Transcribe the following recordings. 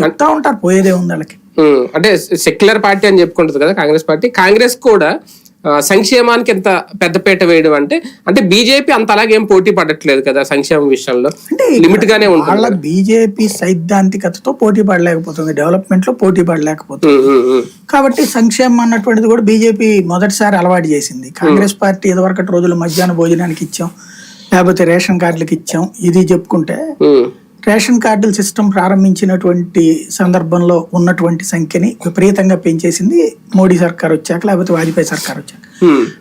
చెప్తా ఉంటారు పోయేదే ఉంది వాళ్ళకి. అంటే సెక్యులర్ పార్టీ అని చెప్పుకుంటుంది కదా కాంగ్రెస్ పార్టీ. కాంగ్రెస్ కూడా సంక్షేమానికి ఎంత పెద్దపీట వేయడం అంటే అంటే బీజేపీ అంత అలాగేం పోటీ పడట్లేదు కదా సంక్షేమం విషయంలో. అంటే లిమిట్ గానే ఉంటుంది వాళ్ళ బీజేపీ సైద్ధాంతికతతో పోటీ పడలేకపోతుంది డెవలప్మెంట్లో పోటీ పడలేకపోతుంది. కాబట్టి సంక్షేమం అన్నటువంటిది కూడా బీజేపీ మొదటిసారి అలవాటు చేసింది. కాంగ్రెస్ పార్టీ ఇదివరకటి రోజులు మధ్యాహ్న భోజనానికి ఇచ్చాం లేకపోతే రేషన్ కార్డులకు ఇచ్చాం ఇది చెప్పుకుంటే రేషన్ కార్డుల సిస్టమ్ ప్రారంభించినటువంటి సందర్భంలో ఉన్నటువంటి సంఖ్యని విపరీతంగా పెంచేసింది మోడీ సర్కార్ వచ్చాక లేకపోతే వాజ్పేయి సర్కార్ వచ్చాక.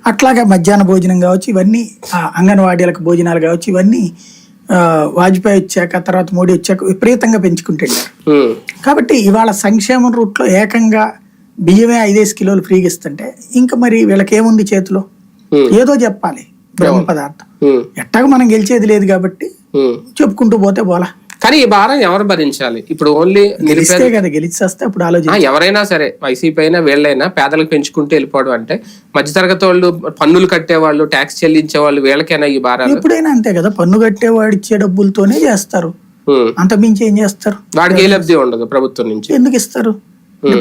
అట్లాగే మధ్యాహ్న భోజనం కావచ్చు ఇవన్నీ ఆ, అంగన్వాడీలకు భోజనాలు కావచ్చు ఇవన్నీ వాజ్పేయి వచ్చాక తర్వాత మోడీ వచ్చాక విపరీతంగా పెంచుకుంటూ వెళ్ళారు. ఉమ్, కాబట్టి ఇవాళ సంక్షేమం రూట్లో ఏకంగా బియ్యమే ఐదేసి కిలోలు ఫ్రీగా ఇస్తుంటే ఇంకా మరి వీళ్ళకి ఏముంది చేతిలో? ఏదో చెప్పాలి. బ్రహ్మ పదార్థం. ఎట్టాగా మనం గెలిచేది లేదు కాబట్టి. చెప్పుకుంటూ పోతే పోలా కానీ ఈ భారం ఎవరు భరించాలి? ఇప్పుడు ఓన్లీ ఎవరైనా సరే వైసీపీ అయినా వీళ్ళైనా పేదలకు పెంచుకుంటూ వెళ్ళిపోవడం అంటే మధ్యతరగతి వాళ్ళు పన్నులు కట్టేవాళ్ళు ట్యాక్స్ చెల్లించే వాళ్ళు వీళ్ళకైనా ఈ భారాలు. ఎప్పుడైనా అంతే కదా పన్ను కట్టేవాడు ఇచ్చే డబ్బులతోనే చేస్తారు. అంత మించి ఏం చేస్తారు? వాడికి ఏ లబ్ధి ఉండదు ప్రభుత్వం నుంచి. ఎందుకు ఇస్తారు?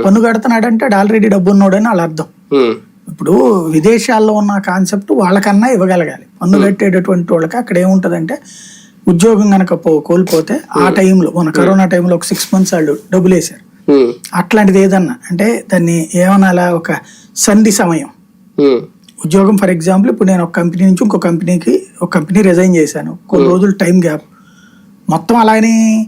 పన్ను కడుతున్నాడంటే ఆల్రెడీ డబ్బు ఉన్నాడని వాళ్ళ అర్థం. ఇప్పుడు విదేశాల్లో ఉన్న కాన్సెప్ట్ వాళ్ళకన్నా ఇవ్వగలగాలి. పన్ను కట్టేటటువంటి వాళ్ళకి అక్కడ ఏముంటదంటే ఉద్యోగం కనుక పో కోల్పోతే ఆ టైంలో మన కరోనా టైంలో ఒక సిక్స్ మంత్స్ వాళ్ళు డబ్బులు వేశారు ఉమ్, అట్లాంటిది ఏదన్నా అంటే దాన్ని ఏమనాలా ఒక సంధి సమయం. ఉద్యోగం ఫర్ ఎగ్జాంపుల్ ఇప్పుడు నేను ఒక కంపెనీ నుంచి ఇంకో కంపెనీకి ఒక కంపెనీ రిజైన్ చేశాను. కొన్ని రోజులు టైం గ్యాప్. మొత్తం అలానే